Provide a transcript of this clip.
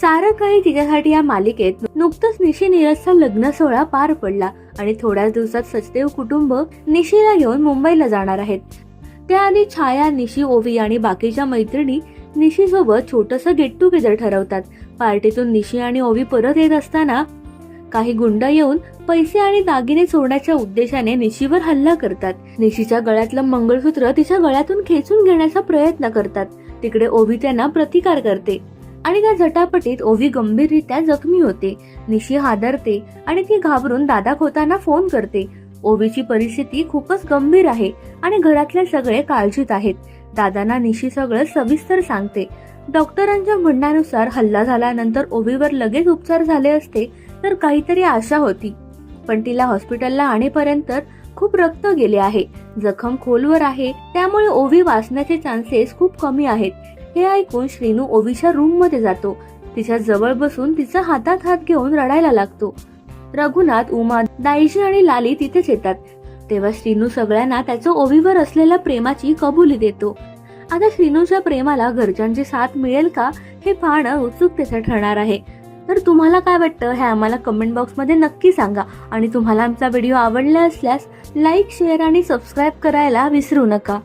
सारं काही तिच्यासाठी या मालिकेत नुकतंच निशी नीरजचा लग्न सोहळा पार पडला आणि थोड्याच दिवसात सचदेव कुटुंब निशीला घेऊन मुंबईला जाणार आहेत. त्याआधी छाया निशी ओवी आणि बाकीच्या मैत्रिणी निशी सोबत छोटस गेट टुगेदर ठरवतात. पार्टीतून निशी आणि ओवी परत येत असताना काही गुंड येऊन पैसे आणि दागिने चोरण्याच्या उद्देशाने निशीवर हल्ला करतात. निशीच्या गळ्यातलं मंगळसूत्र तिच्या गळ्यातून खेचून घेण्याचा प्रयत्न करतात. तिकडे ओवी त्यांना प्रतिकार करते. आणि त्या झटापटीत ओवी गंभीररित्या जखमी होते. निशी हादरते आणि ती घाबरून दादा खोताना फोन करते. ओवीची परिस्थिती खूपच गंभीर आहे आणि घरातले सगळे काळजीत आहेत. दादांना निशी सगळं सविस्तर सांगते. डॉक्टरांच्या म्हणण्यानुसार हल्ला झाल्यानंतर ओवीवर लगेच उपचार झाले असते तर काहीतरी आशा होती. पण तिला हॉस्पिटलला आणेपर्यंत खूप रक्त गेले आहे. जखम खोलवर आहे त्यामुळे ओवी वाचण्याचे चान्सेस खूप कमी आहेत. हे ऐकून श्रीनू ओवीच्या रूममध्ये जातो. तिच्या जवळ बसून तिचा हातात हात घेऊन रडायला लागतो. रघुनाथ उमा दाईजी आणि लाली तिथेच येतात. तेव्हा श्रीनू सगळ्यांना त्याचं ओवीवर असलेल्या प्रेमाची कबुली देतो. आता श्रीनूच्या प्रेमाला घरच्यांची साथ मिळेल का हे पाहणं उत्सुकतेचं ठरणार आहे. तर तुम्हाला काय वाटतं हे आम्हाला कमेंट बॉक्समध्ये नक्की सांगा. आणि तुम्हाला आमचा व्हिडिओ आवडला असल्यास लाईक शेअर आणि सबस्क्राईब करायला विसरू नका.